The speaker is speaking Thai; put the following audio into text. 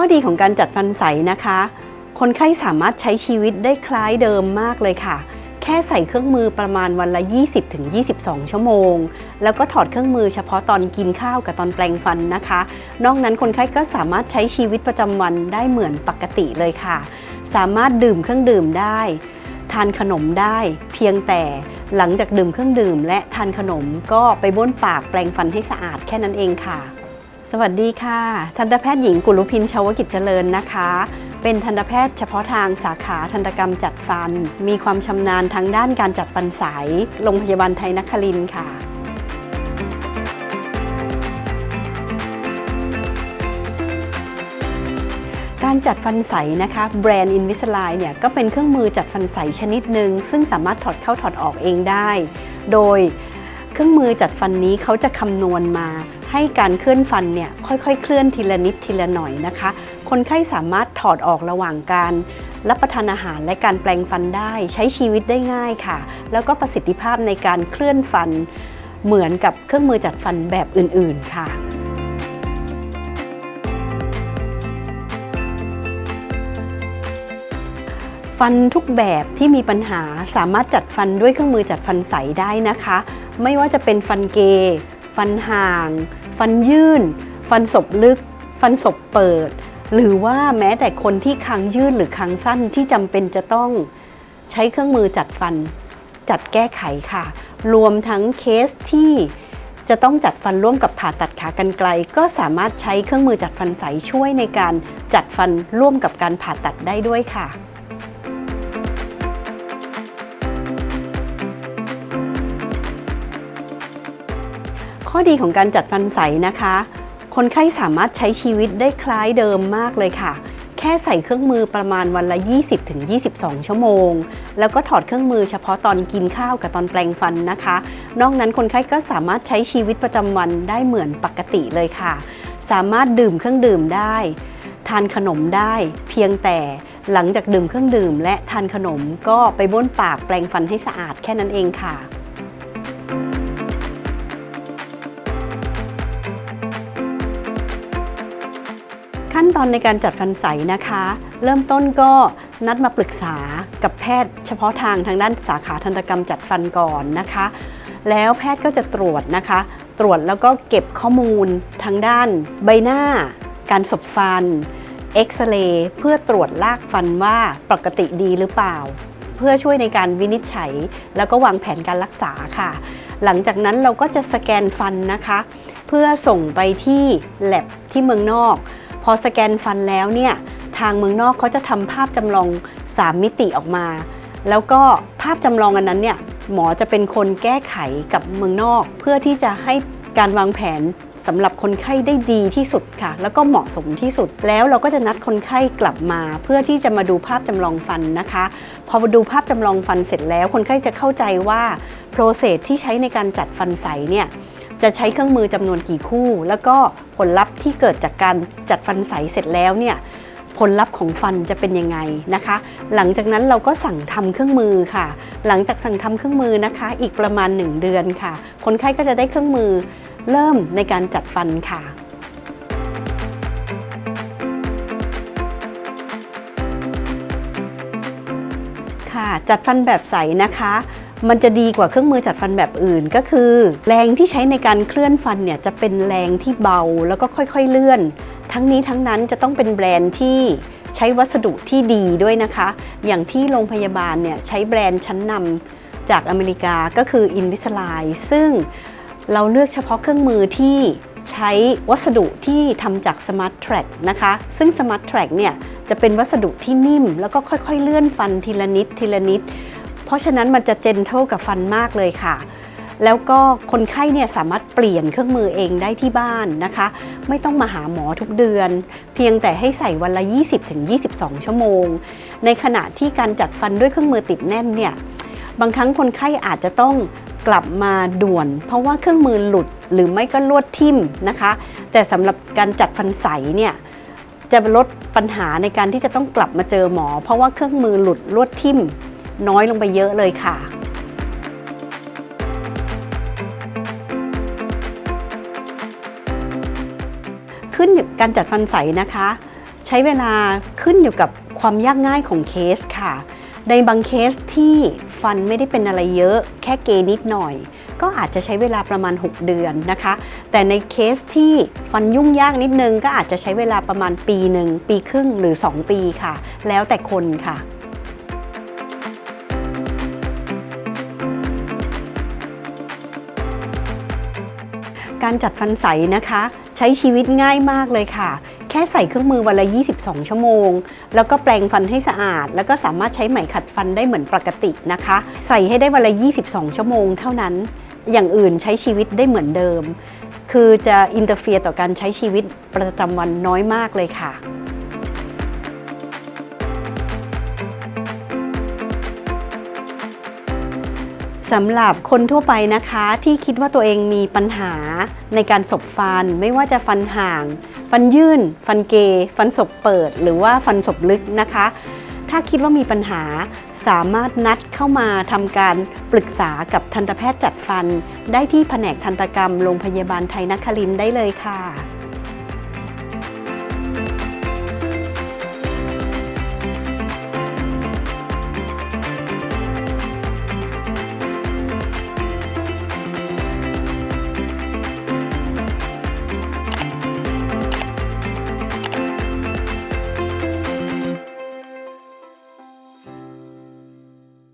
ข้อดีของการจัดฟันใสนะคะ คนไข้สามารถใช้ชีวิตได้คล้ายเดิมมากเลยค่ะ แค่ใส่เครื่องมือประมาณวันละ 20-22 ชั่วโมง แล้วก็ถอดเครื่องมือเฉพาะตอนกินข้าวกับตอนแปรงฟันนะคะ นอกนั้นคนไข้ก็สามารถใช้ชีวิตประจำวันได้เหมือนปกติเลยค่ะ สามารถดื่มเครื่องดื่มได้ ทานขนมได้ เพียงแต่หลังจากดื่มเครื่องดื่ม และทานขนมก็ไปบ้วนปากแปรงฟันให้สะอาดแค่นั้นเองค่ะ สวัสดีค่ะ ทันตแพทย์หญิงกุลุพินชาวกิจเจริญนะคะ เป็นทันตแพทย์เฉพาะทางสาขาทันตกรรมจัดฟัน มีความชำนาญทางด้านการจัดฟันใสโรงพยาบาลไทยนครินทร์ค่ะการจัดฟันใสนะคะแบรนด์ Invisalign เนี่ยก็เป็นเครื่องมือจัดฟันใสชนิดหนึ่งซึ่งสามารถถอดเข้าถอดออกเองได้ โดยเครื่องมือจัดฟันนี้เขาจะคำนวณมา ให้การเคลื่อนฟันเนี่ยค่อยๆ เคลื่อนทีละนิดทีละหน่อยนะคะ คนไข้สามารถถอดออกระหว่างการรับประทานอาหารและการแปลงฟันได้ใช้ชีวิตได้ง่ายค่ะ แล้วก็ประสิทธิภาพในการเคลื่อนฟัน เหมือนกับเครื่องมือจัดฟันแบบอื่นๆค่ะฟันทุกแบบที่มีปัญหาสามารถจัดฟันด้วยเครื่องมือจัดฟันใสได้นะคะ ไม่ว่าจะเป็นฟันเกย ฟันห่าง ฟันยื่น ฟันศพลึก ฟันศพเปิด หรือว่าแม้แต่คนที่คางยืดหรือคางสั้นที่จำเป็นจะต้องใช้เครื่องมือจัดฟันจัดแก้ไขค่ะ รวมทั้งเคสที่จะต้องจัดฟันร่วมกับผ่าตัดขากรรไกรก็สามารถใช้เครื่องมือจัดฟันใสช่วยในการจัดฟันร่วมกับการผ่าตัดได้ด้วยค่ะ อดีของการจัดฟันใสนะคะ คนไข้สามารถใช้ชีวิตได้คล้ายเดิมมากเลยค่ะ แค่ใส่เครื่องมือประมาณวันละ 20-22 ชั่วโมง แล้วก็ถอดเครื่องมือเฉพาะตอนกินข้าวกับตอนแปรงฟันนะคะ นอกนั้นคนไข้ก็สามารถใช้ชีวิตประจำวันได้เหมือนปกติเลยค่ะ สามารถดื่มเครื่องดื่มได้ ทานขนมได้ เพียงแต่หลังจากดื่มเครื่องดื่ม และทานขนมก็ไปบ้วนปากแปรงฟันให้สะอาดแค่นั้นเองค่ะ ขั้นตอนในการจัดฟันใสนะคะ เริ่มต้นก็นัดมาปรึกษากับแพทย์เฉพาะทางทางด้านสาขาทันตกรรมจัดฟันก่อนนะคะ แล้วแพทย์ก็จะตรวจนะคะ ตรวจแล้วก็เก็บข้อมูลทางด้านใบหน้า การสบฟันเอ็กซเรย์เพื่อตรวจลากฟันว่าปกติดีหรือเปล่า เพื่อช่วยในการวินิจฉัย แล้วก็วางแผนการรักษาค่ะ หลังจากนั้นเราก็จะสแกนฟันนะคะ เพื่อส่งไปที่ l a b ที่เมืองนอก อสแกนฟันแล้วเนี่ยทางเมืองนอกเขาจะทำภาพจำลอง 3 มิติออกมา แล้วก็ภาพจำลองอันนั้นเนี่ยหมอจะเป็นคนแก้ไขกับเมืองนอก เพื่อที่จะให้การวางแผนสำหรับคนไข้ได้ดีที่สุดค่ะ แล้วก็เหมาะสมที่สุดแล้วเราก็จะนัดคนไข้กลับมา เพื่อที่จะมาดูภาพจำลองฟันนะคะ พอมาดูภาพจำลองฟันเสร็จแล้ว คนไข้จะเข้าใจว่าโปรเซสที่ใช้ในการจัดฟันใสเนี่ย จะใช้เครื่องมือจำนวนกี่คู่ แล้วก็ผลลัพธ์ที่เกิดจากการจัดฟันใสเสร็จแล้วเนี่ยผลลัพธ์ของฟันจะเป็นยังไงนะคะ หลังจากนั้นเราก็สั่งทำเครื่องมือค่ะ หลังจากสั่งทำเครื่องมือนะคะ อีกประมาณ 1 เดือนค่ะ คนไข้ก็จะได้เครื่องมือเริ่มในการจัดฟันค่ะค่ะจัดฟันแบบใสนะคะ มันจะดีกว่าเครื่องมือจัดฟันแบบอื่น ก็คือ แรงที่ใช้ในการเคลื่อนฟันเนี่ยจะเป็นแรงที่เบาแล้วก็ค่อยๆเลื่อน ทั้งนี้ทั้งนั้นจะต้องเป็นแบรนด์ที่ใช้วัสดุที่ดีด้วยนะคะ อย่างที่โรงพยาบาลเนี่ยใช้แบรนด์ชั้นนำจากอเมริกาก็คือ Invisalign ซึ่งเราเลือกเฉพาะเครื่องมือที่ใช้วัสดุที่ทำจาก Smart Track นะคะ ซึ่ง Smart Track เนี่ยจะเป็นวัสดุที่นิ่ม แล้วก็ค่อยๆเลื่อนฟันทีละนิดทีละนิด เพราะฉะนั้นมันจะเจนเทลกับฟันมากเลยค่ะ แล้วก็คนไข้เนี่ยสามารถเปลี่ยนเครื่องมือเองได้ที่บ้านนะคะ ไม่ต้องมาหาหมอทุกเดือน เพียงแต่ให้ใส่วันละ 20-22 ชั่วโมง ในขณะที่การจัดฟันด้วยเครื่องมือติดแน่นเนี่ยบางครั้งคนไข้อาจจะต้องกลับมาด่วน เพราะว่าเครื่องมือหลุดหรือไม่ก็ลวดทิ่มนะคะ แต่สำหรับการจัดฟันใสเนี่ยจะลดปัญหาในการที่จะต้องกลับมาเจอหมอ เพราะว่าเครื่องมือหลุดลวดทิ่ม น้อยลงไปเยอะเลยค่ะขึ้นอยู่การจัดฟันใสนะคะ ใช้เวลาขึ้นอยู่กับความยากง่ายของเคสค่ะ ในบางเคสที่ฟันไม่ได้เป็นอะไรเยอะ แค่เกนิดหน่อย ก็อาจจะใช้เวลาประมาณ 6 เดือนนะคะ แต่ในเคสที่ฟันยุ่งยากนิดนึง ก็อาจจะใช้เวลาประมาณปีหนึ่งปีครึ่งหรือ 2 ปีค่ะ แล้วแต่คนค่ะ การจัดฟันใสนะคะ ใช้ชีวิตง่ายมากเลยค่ะ แค่ใส่เครื่องมือวันละ 22 ชั่วโมง แล้วก็แปรงฟันให้สะอาด แล้วก็สามารถใช้ไหมขัดฟันได้เหมือนปกตินะคะ ใส่ให้ได้วันละ 22 ชั่วโมงเท่านั้น อย่างอื่นใช้ชีวิตได้เหมือนเดิม คือจะอินเตอร์เฟียร์ต่อการใช้ชีวิตประจำวันน้อยมากเลยค่ะ สำหรับคนทั่วไปนะคะที่คิดว่าตัวเองมีปัญหาในการสบฟัน ไม่ว่าจะฟันห่าง ฟันยื่น ฟันเกยฟันศพเปิด หรือว่าฟันศพลึกนะคะ ถ้าคิดว่ามีปัญหาสามารถนัดเข้ามาทำการปรึกษากับทันตแพทย์จัดฟัน ได้ที่แผนกทันตกรรมโรงพยาบาลไทยนครินได้เลยค่ะ